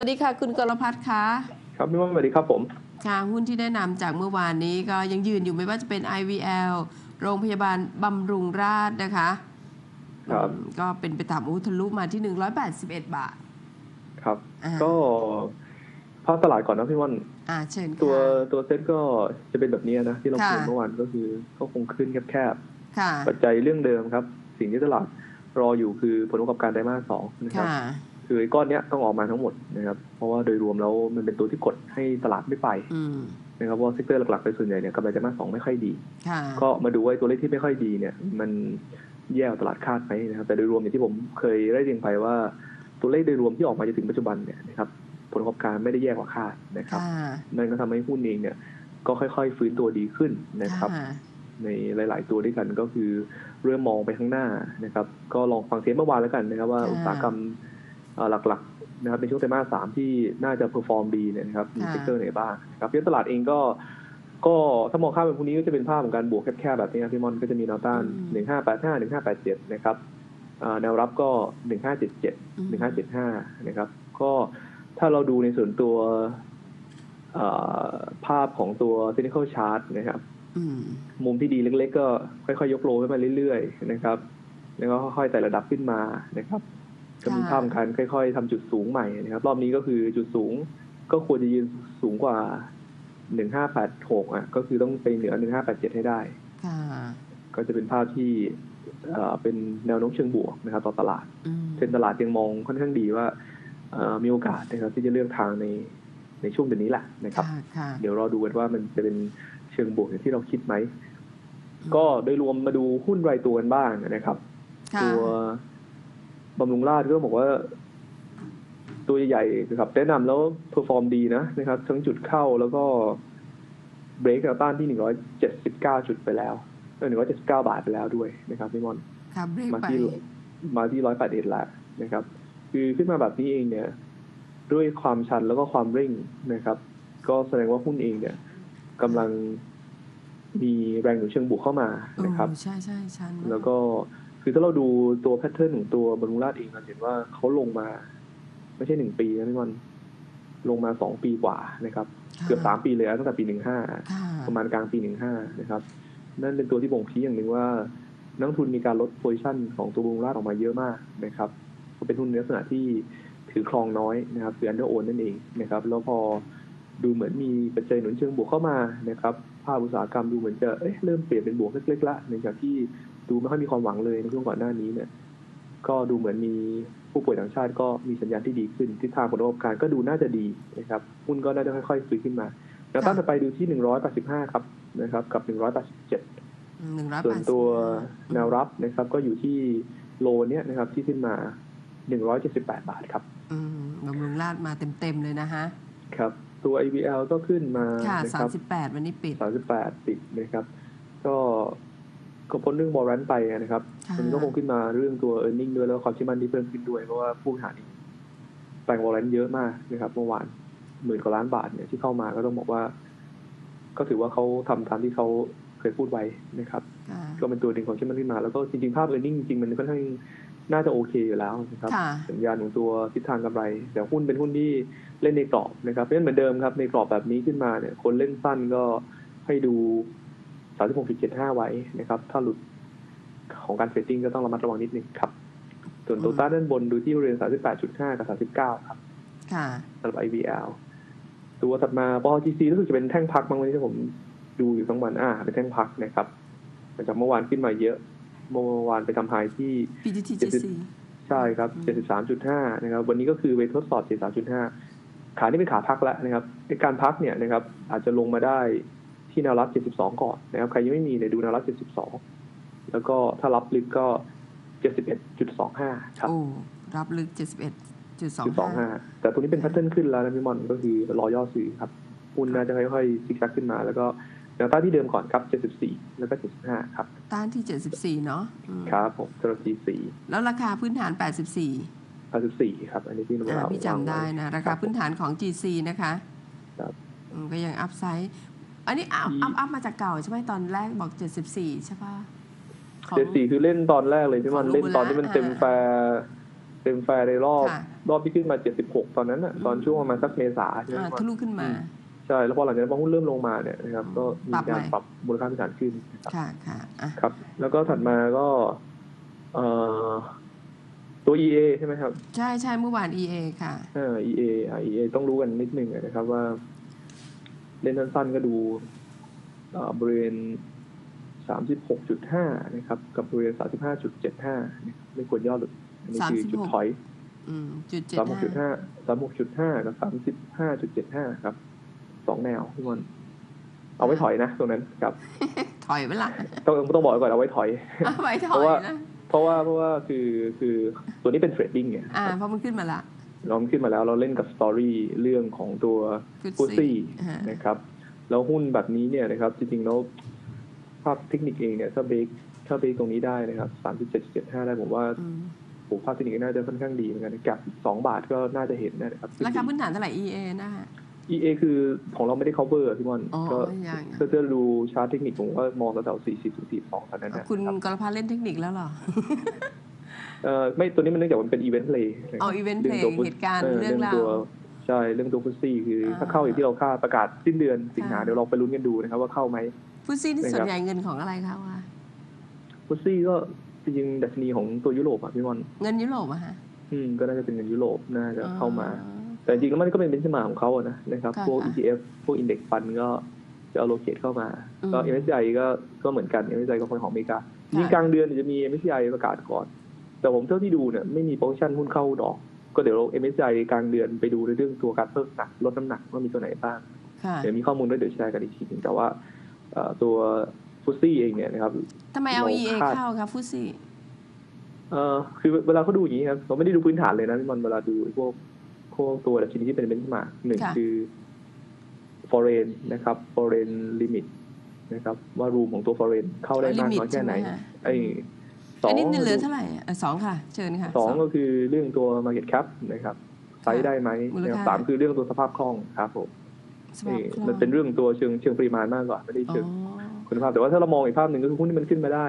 สวัสดีค่ะคุณกรพัฒน์คะครับพี่ม่อนสวัสดีครับผมค่ะหุ้นที่แนะนำจากเมื่อวานนี้ก็ยังยืนอยู่ไม่ว่าจะเป็น IVL โรงพยาบาลบำรุงราษฎร์นะคะครับอืมก็เป็นไปตามอุทะลุมาที่ 181 บาท ครับอ่าก็ภาพตลาดก่อนนะพี่ม่อนอ่าเชิญค่ะตัวตัวเซ็ตก็จะเป็นแบบนี้นะ ที่เราค่ะคุยเมื่อวานก็คือก็คงขึ้นแคบค่ะๆปัจจัยเรื่องเดิมครับ สิ่งที่ตลาดรออยู่คือผลประกอบการไตรมาสสองนะครับ ค่ะคือไอ้ก้อนเนี้ยต้องออกมาทั้งหมดนะครับ เพราะว่าโดยรวมแล้วมันเป็นตัวที่กดให้ตลาดไม่ไปอืมนะครับเพราะว่าเซกเตอร์หลักๆไปส่วนใหญ่เนี่ยกำไรไตรมาสสองไม่ค่อยดีค่ะก็มาดูว่าไอ้ตัวเลขที่ไม่ค่อยดีเนี่ย มันแย่กว่าตลาดคาดไหมนะครับ แต่โดยรวมอย่างที่ผมเคยได้เรียนไปว่าตัวเลขโดยรวมที่ออกมาจนถึงปัจจุบันเนี่ยนะครับผลประกอบการไม่ได้แย่กว่าคาดนะครับค่ะนั่นก็ทำให้หุ้นเองเนี่ย ก็ค่อย ๆ ฟื้นตัวดีขึ้นนะครับค่ะในหลาย ๆ ตัวด้วยกันก็คือเริ่มมองไปข้างหน้านะครับ ก็ลองฟังเสียงเมื่อวานแล้วกันนะครับ ว่าค่ะอุตสาหกรรมเอ่อ หลักๆนะครับในช่วงไตรมาสสามที่น่าจะเพอร์ฟอร์มดีเนี่ยนะครับมีค่ะเซกเตอร์ไหนบ้างนะครับเพราะฉะนั้นตลาดเองก็ก็ถ้ามองข้ามไปพรุ่งนี้ก็จะเป็นภาพของการบวกแคบๆแบบนี้นะพี่มอนก็จะมีแนวต้านหนึ่งห้าแปดห้าหนึ่งห้าแปดเจ็ดนะครับอ่าแนวรับก็หนึ่งห้าเจ็ดเจ็ดอืมหนึ่งห้าเจ็ดห้านะครับ ก็ถ้าเราดูในส่วนตัวเอ่อภาพของตัว technical chart นะครับอืมมุมที่ดีเล็ก ๆ ก็ค่อยๆยกโลขึ้นมาเรื่อยๆนะครับ แล้วก็ค่อยๆไต่ระดับขึ้นมานะครับ ก็มีภาพของการค่อย ๆทำจุดสูงใหม่นะครับ รอบนี้ก็คือจุดสูงก็ควรจะยืนสูงกว่า1586อะ ก็คือต้องไปเหนือ1587ให้ได้ค่ะก็จะเป็นภาพที่เอ่อเป็นแนวโน้มเชิงบวกนะครับ ต่อตลาดอืมเทรนด์ตลาดยังมองค่อนข้างดีว่าเอ่อมีโอกาสนะครับที่จะเลือกทางในในช่วงเดือนนี้แหละนะครับค่ะค่ะเดี๋ยวรอดูกันว่ามันจะเป็นเชิงบวกอย่างที่เราคิดไหม ก็โดยรวมมาดูหุ้นรายตัวกันบ้างนะครับค่ะตัว บำรุงราชก็บอกว่า ตัวใหญ่ๆนะครับแนะนำแล้วเพอร์ฟอร์มดีนะนะครับ ทั้งจุดเข้าแล้วก็เบรกแนวต้านที่หนึ่งร้อยเจ็ดสิบเก้าจุดไปแล้วหนึ่งร้อยเจ็ดสิบเก้าบาทไปแล้วด้วยนะครับพี่มอนค่ะเบรกมาไปที่มาที่ร้อยแปดเอ็ดแล้วนะครับ คือขึ้นมาแบบนี้เองเนี่ย ด้วยความชันแล้วก็ความเร่งนะครับ ก็แสดงว่าหุ้นเองเนี่ยกำลังมีแรงหนุนเชิงบวกเข้ามานะครับโอ้ใช่ใช่ชันมากแล้วก็ คือถ้าเราดูตัวแพทเทิร์นของตัวบรรลุราชเองเราเห็นว่าเขาลงมา ไม่ใช่หนึ่งปีนะพี่มันลงมาสองปีกว่านะครับ เกือบสามปีเลยตั้งแต่ปีหนึ่งห้าประมาณกลางปีหนึ่งห้านะครับ นั่นเป็นตัวที่บ่งชี้อย่างหนึ่งว่า นักทุนมีการลดโพซิชันของตัวบรรลุราชออกมาเยอะมากนะครับก็เป็นหุ้นในลักษณะที่ถือครองน้อยนะครับคืออันเดอร์โอนนั่นเองนะครับ แล้วพอดูเหมือนมีปัจจัยหนุนเชิงบวกเข้ามานะครับ ภาพอุตสาหกรรมดูเหมือนจะเอ๊ะเริ่มเปลี่ยนเป็นบวกเล็กๆละในจากที่ ดูไม่ค่อยมีความหวังเลยในช่วงก่อนหน้านี้เนี่ย ก็ดูเหมือนมีผู้ป่วยต่างชาติก็มีสัญญาณที่ดีขึ้นทิศทางผลประกอบการก็ดูน่าจะดีนะครับหุ้นก็น่าจะค่อยๆฟื้นขึ้นมาแนวต้านต่อไปดูที่185ครับนะครับ กับ187หนึ่งร้อยส่วนแปดสิบตัวแนวรับนะครับ ก็อยู่ที่โลเนี้ยนะครับที่ขึ้นมา178บาทครับอืมบำรุงราชมาเต็มๆเลยนะฮะครับตัว AVL ก็ขึ้นมาค่ะนะสาคมรับสิบแปดวันนี้ปิด 38ติดนะครับก็ ก็พ้นเรื่องบอลรันไปนะครับค่ะมันก็คงขึ้นมาเรื่องตัว e a r n i n g ด้วยแล้วก็ความเชื่อมั่นที่เพิ่มขึ้นด้วยเพราะว่าผู้บริหารเองแปลงบอลรันเยอะมากนะครับเมื่อวานหมื่นกว่าล้านบาทเนี่ยที่เข้ามาก็ต้องบอกว่า ก็ถือว่าเขาทำตามที่เขาเคยพูดไว้นะครับค่ะก็เป็นตัวดึงความเชื่อมั่นขึ้นมา แล้วก็จริงๆภาพ e a r n i n g จริงๆมันค่อนข้างน่าจะโอเคอยู่แล้วนะครับค่ะสัญญาณของตัวทิศทางกำไร แต่หุ้นเป็นหุ้นที่เล่นในกรอบนะครับเพราะฉะนั้นเหมือนเดิมครับในกรอบแบบนี้ขึ้นมาเนี่ย คนเล่นสั้นก็ให้ดู 36.75 ไว้นะครับ ถ้าหลุดของการเทรดดิ้งก็ต้องระมัดระวังนิดนึงครับ ส่วนตัวต้านด้านบนดูที่บริเวณ 38.5 กับ 39 ครับค่ะสำหรับ IVL ตัวถัดมาปอ GC รู้สึกจะเป็นแท่งพักบางวันนี้ที่ผมดูอยู่ทั้งวันอ่า เป็นแท่งพักนะครับหลังจากเมื่อวานขึ้นมาเยอะ เมื่อวานไปทำไฮที่ PTTGC ใช่ครับอืม73.5 นะครับ วันนี้ก็คือไปทดสอบ 73.5 ขานี่เป็นขาพักแล้วนะครับในการพักเนี่ยนะครับ อาจจะลงมาได้ ที่แนวรับ 72 ก่อนนะครับใครยังไม่มีเนี่ยดูแนวรับ 72 แล้วก็ถ้ารับลึกก็ 71.25 ครับโอ้รับลึกเจ็ดสิบเอ็ดจุดสองจุดสองห้าแต่ตัวนี้เป็นแพทเทิร์นขึ้นแล้วนะพี่มอนก็คือรอย่อซื้อครับหุ้นน่าจะค่อยๆซิกแซกขึ้นมา แล้วก็แนวต้านที่เดิมก่อนครับ 74 แล้วก็ 75 ครับ ต้านที่เจ็ดสิบสี่เนาะอืมครับผมสำหรับ G4 แล้วราคาพื้นฐานแปดสิบสี่84 ครับ อันนี้ที่เราอ่าพี่จำได้นะ ราคาพื้นฐานของ GC นะคะครับอืมก็ยังอัพไซด์ อันนี้อัพอัพอัพมาจากเก่าใช่ไหมตอนแรกบอก 74 ใช่ป่ะของ74คือเล่นตอนแรกเลยพี่มอนของเล่นตอนที่มัน Lubula เต็มแฟร์เต็มแฟร์ในรอบ ค่ะ รอบที่ขึ้นมา76ตอนนั้นอะตอนช่วงประมาณสักเมษาใช่ไหมอ่าพี่บอทะลลุขึ้นมา ใช่แล้วพอหลังจากนั้นพอหุ้นเริ่มลงมาเนี่ยนะครับก็มีปรับการใหม่ ปรับมูลค่าพื้นฐานขึ้นนะครับ ค่ะค่ะอะ ครับ แล้วก็ถัดมาก็เอ่อตัว EA ใช่ไหมครับใช่ใช่เมื่อวาน EA ค่ะ เออ EA อะ EA ต้องรู้กันนิดนึงนะครับว่า เล่นสั้นๆก็ดูเอ่อบริเวณ 36.5 นะครับ กับบริเวณ 35.75นะครับไม่ควรย่อหลุดอันนี้คือจุด36ถอยอืมจุดเจ็ด36.5 36.5กับ35.75ครับสองแนวพี่มอนเอาไว้ถอยนะตรงนั้นครับ ถอยไปละต้องต้องบอกไว้ก่อนเอาไว้ถอยเอาไว้ถเพอยราะว่านะเพราะว่าเพราะว่าคือคือตัวนี้เป็นเทรดดิ้งไงอ่าเพราะมันขึ้นมาละ เราขึ้นมาแล้วเราเล่นกับสตอรี่เรื่องของตัวฟุตซี่อ่านะครับแล้วหุ้นแบบนี้เนี่ยนะครับ จริงๆแล้วภาพเทคนิคเองเนี่ยถ้าเบรกถ้าเบรกตรงนี้ได้นะครับสามจุดเจ็ดเจ็ดห้าได้ผมว่าอืมผมภาพเทคนิคน่าจะค่อนข้างดีเหมือนกันกับสองบาทก็น่าจะเห็นนะครับราคาพื้นฐานเท่าไหร่ EA นะคะ EA คือของเราไม่ได้ cover อะพี่มอนอ๋อก็ยังถ้าจะดูชาร์ตเทคนิคผมว่ามองแถวๆสี่สิบถึงสี่สองตอนนั้นนะคุณรับกรพัฒน์เล่นเทคนิคแล้วเหรอ เอ่อไม่ตัวนี้มันเนื่องจากมันเป็นอีเวนต์เพลย์อ๋อ event play เหตุการณ์เรื่องราวตัวใช่เรื่องตัวฟุตซี่คืออาถ้าเข้าอย่างที่เราคาดประกาศสิ้นเดือนสิงหาค่ะเดี๋ยวเราไปลุ้นกันดูนะครับว่าเข้าไหมฟุตซี่นี่นะครับส่วนใหญ่เงินของอะไรคะวะฟุตซี่ก็จริงๆดัชนีของตัวยุโรปอะพี่มอนเงินยุโรปอะฮะอืมก็น่าจะเป็นเงินยุโรปน่าจะเข้ามาอ๋อแต่จริงๆแล้วมันก็เป็นเบนช์มาร์ของเขาอะนะนะครับค่ะพวกค่ะ ETF พวก Index Fund ก็จะเอาโลเ e เข้ามาอืมก็ MSCI ก็ก็เหมือนกัน MSCI ก็เป็นของอเมริกาค่ะยิ่งกลางเดือนเนี่ยจะมี MSCI ประกาศก่อน แต่ผมเท่าที่ดูเนี่ยไม่มีโปรโมชั่นหุ้นเข้าดอก ก็เดี๋ยว MSCI กลางเดือนไปดูในเรื่องตัวการเพิ่มหนักลดน้ำหนักว่ามีตัวไหนบ้างค่ะเดี๋ยวมีข้อมูลด้วยเดี๋ยวแชร์กันอีกทีหนึงแต่ว่าเอ่อตัวฟุตซี่เองเนี่ยนะครับทำไมเอาเรา EA คาดเข้าครับฟุตซี่เอ่อคือเวลาเขาดูอย่างนี้ครับเราไม่ได้ดูพื้นฐานเลยนะพี่มันเวลาดูไอ้พวกพวกตัวดัชนีที่เป็นเบนช์มาร์กหนึ่งค่ะคือ foreign นะครับ foreign limit นะครับ ว่ารูมของตัว foreign เข้าได้มากน้อยแค่ไหนใช่มฮะไอ้ สออังนนี้เหลือเท่าไหร่อะสองค่ะ เชิญค่ะสองก็คือเรื่องตัว market cap นะครับไซส์ได้ไหมมูลค่านะครับสามคือเรื่องตัวสภาพคล่องครับผมสภาพนี่คล่องมันเป็นเรื่องตัวเชิงเชิงปริมาณมากกว่าไม่ได้อ๋อเชิงคุณภาพแต่ว่าถ้าเรามองอีกภาพหนึ่งก็คือหุ้นที่มันขึ้นมาได้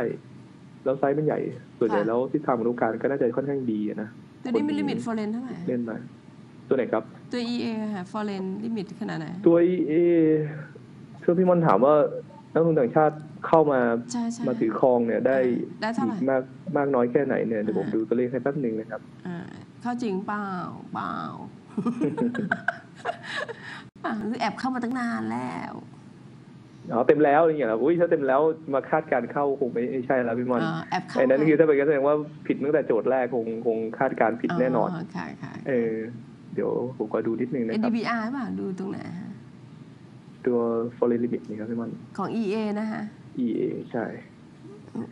แล้วไซส์มันใหญ่ส่วนใหญ่ค่ะแล้วทิศทางของรูปการก็น่าจะค่อนข้างดีอะนะตัวนี้มีลิมิตฟอร์เรนเท่าไหร่เล่นมาตัวไหนครับ ตัว EA ค่ะฟอร์เรนลิมิตขนาดไหนตัวเอเพื่อพี่มอนถามว่า นักลงทุนต่างชาติเข้ามาใช่ใช่มาถือครองเนี่ยได้ได้เท่าไหร่มากมากน้อยแค่ไหนเนี่ยเดี๋ยวผมอ่าดูตัวเลขให้แป๊บหนึ่งนะครับอ่าเข้าจริงเปล่าเปล่าอ่าหรือแอบเข้ามาตั้งนานแล้วอ๋อเต็มแล้วอย่างเงี้ยเหรออุ้ยถ้าเต็มแล้วมาคาดการณ์เข้าคงไม่ไม่ใช่แล้วพี่มอนอ่าแอบเข้าไอ้นั้นมาคือถ้าเป็นก็แสดงว่าผิดตั้งแต่โจทย์แรกคงคงคาดการณ์ผิดแน่นอนค่ะค่ะเออเดี๋ยวผมก็ดูนิดนึงนะครับ NDBR เปล่าดูตรงไหนฮะ ตัว foreign limit นี่ครับพี่มอนของ EA นะคะ EA ใช่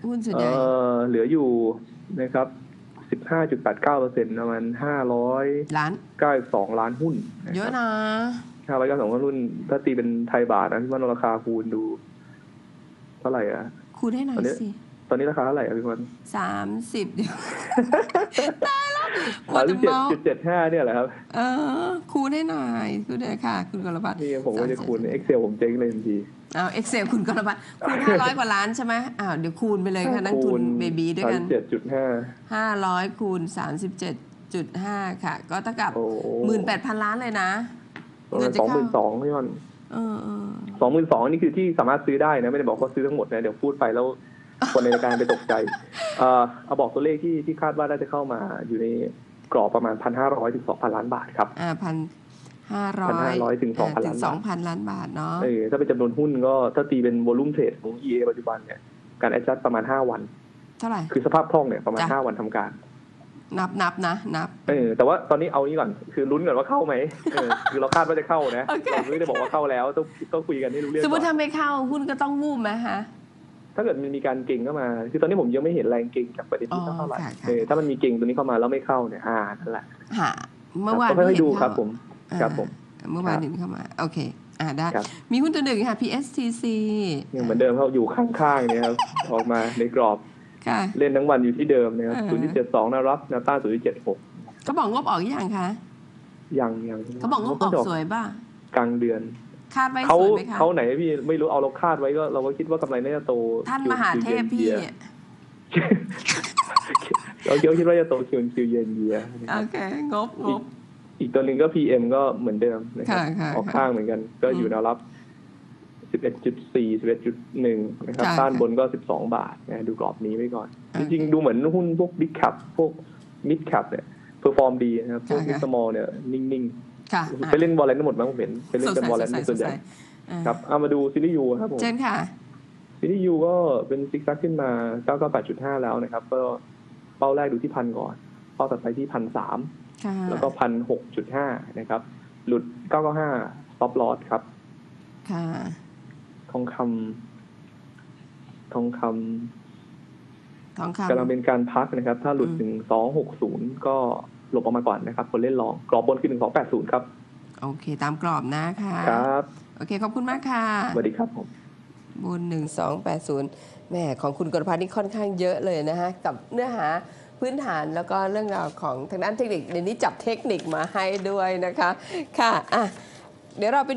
หุ้นส่วนเอใหญ่อเหลืออยู่นะครับ15.89เปอร์เซ็นต์ประมาณ500ล้าน92ล้านหุ้น เยอะนะห้าร้อยเก้าสองล้านหุ้น ถ้าตีเป็นไทยบาทนะพี่ว่าราคาคูณดู เท่าไหร่อะ คูณให้หน่อยตอนนี้สิ ตอนนี้ราคาเท่าไหร่อะพี่วันสามสิบเดี๋ยวตายแล้ว สามสิบเจ็ดเมาจุดเจ็ดห้าเนี่ยแหละครับ เออ คูณให้หน่อยคูณหน่อยค่ะ คุณกรพัฒน์นี่ผมก็จะคูณ Excel ผมเจ๊งเลยทันทีเอาเอ็กเซลคุณกรพัฒน์คูณห้าร้อยกว่าล้านใช่ไหมอ้าวเดี๋ยวคูณไปเลยค่ะนักทุนเบบีด้วยกันเจ็ดจุดห้าห้าร้อยคูณสามสิบเจ็ดจุดห้าค่ะ ก็เท่ากับโอ้หมื่นแปดพันล้านเลยนะประมาณเงินจะสองหเข้ามื่นสองพี่วันเออเออสองหมื่นสองนี่คือที่สามารถซื้อได้นะ ไม่ได้บอกว่าซื้อทั้งหมดนะ เดี๋ยวพูดไปแล้ว คนในรายการไปตกใจเอ่อเอาบอกตัวเลขที่ที่คาดว่าน่าจะเข้ามาอยู่ในกรอบประมาณพันห้าร้อยถึงสองพันล้านบาทครับอ่าพันห้าร้อย1,500ถึง2,000ล้านบาทสองพันล้านบาทเนาะเออถ้าเป็นจำนวนหุ้นก็ถ้าตีเป็นวอลุ่มเทรดของ EA ปัจจุบันเนี่ยการ adjust ประมาณ5วัน เท่าไหร่ คือสภาพคล่องเนี่ยประมาณจ้ะ5วันทำการ นับนับนะนับ เออแต่ว่าตอนนี้เอานี้ก่อนคือลุ้นก่อนว่าเข้าไหมเออคือเราคาดว่าจะเข้านะโอเคเราไม่ได้บอกว่าเข้าแล้วต้องต้องคุยกันให้รู้เรื่องสมมติก่อนถ้าไม่เข้าหุ้นก็ต้องวูบไหมฮะ ถ้าเกิดมันมีการเก่งเข้ามา คือตอนนี้ผมยังไม่เห็นแรงเก่งจากประเด็นนี้อ๋อเท่าไหร่ค่ะค่ะเออถ้ามันมีเก่งตัวนี้เข้ามาแล้วไม่เข้าเนี่ยอ่านั่นแหละหาเมื่อวานก็ค่อยๆเห็นดูครับเข้าผมครับผมอ่าเมื่อวานเห็นเข้ามา โอเคอ่าได้ครับมีหุ้นตัวหนึ่งค่ะ PSTC ยังเหมือนเดิมเขาอยู่ข้างๆเนี่ยครับออกมาในกรอบค่ะเล่นทั้งวันอยู่ที่เดิมนะครับอ่าศูนย์ที่เจ็ดสองนะรับแนวต้านศูนย์ที่เจ็ดหกเขาบอกงบออกยังคะยังยังเขาบอกงบออกสวยป่ะกลางเดือน คาดไว้เขาสวยไหมคะเขาไหนพี่ไม่รู้เอาเราคาดไว้ก็เราก็คิดว่ากำไรน่าจะโตท่านมหาเทพพี่เยียร์เเราคิดว่าคิดว่าจะโตคิวคิวเย็นเยียนะคโอรับเคงบงบอีกตัวหนึ่งก็ PM ก็เหมือนเดิมนะครับค่ะค่ะออกข้างเหมือนกัน ก็อยู่อืมแนวรับ 11.4 11.1 นะครับค่ะต้านบนก็ 12 บาทนะดูกรอบนี้ไว้ก่อนโอจเคริงๆ ดูเหมือนหุ้นพวก Big Cap พวก Mid Cap เนี่ยเพอร์ฟอร์มดีนะครับ พวกค่ะ Mid Small เนี่ย นิ่งค่ะๆ ไปเล่นวอลเลนทั้งหมดมั้งผมเห็นไปเล่นกันวอลเลนส่วนใหญ่อ่าครับเอามาดูซีรีส์ยูครับผมเชิญค่ะซีรีส์ยูก็เป็นซิกซักขึ้นมา998.5แล้วนะครับ ก็เป้าแรกดูที่พันก่อน เป้าต่อไปที่พันสามค่ะแล้วก็พันหกจุดห้านะครับ หลุดเก้าเก้าห้าซ็อปลอสครับค่ะทองคำทองคำทองกำลังคำเป็นการพักนะครับ ถ้าหลุดอืมถึงสองหกศูนย์ก็ หลบออกมาก่อนนะครับ คนเล่นรองกรอบบนคือหนึ่งสองแปดศูนย์ครับ โอเค ตามกรอบนะคะครับ โอเค ขอบคุณมากค่ะ สวัสดีครับผมบนหนึ่งสองแปดศูนย์แหม่ของคุณกรพัฒน์นี่ค่อนข้างเยอะเลยนะฮะ กับเนื้อหาพื้นฐานแล้วก็เรื่องราวของทางด้านเทคนิคเดี๋ยวนี้จับเทคนิคมาให้ด้วยนะคะ ค่ะอะเดี๋ยวเราไปดู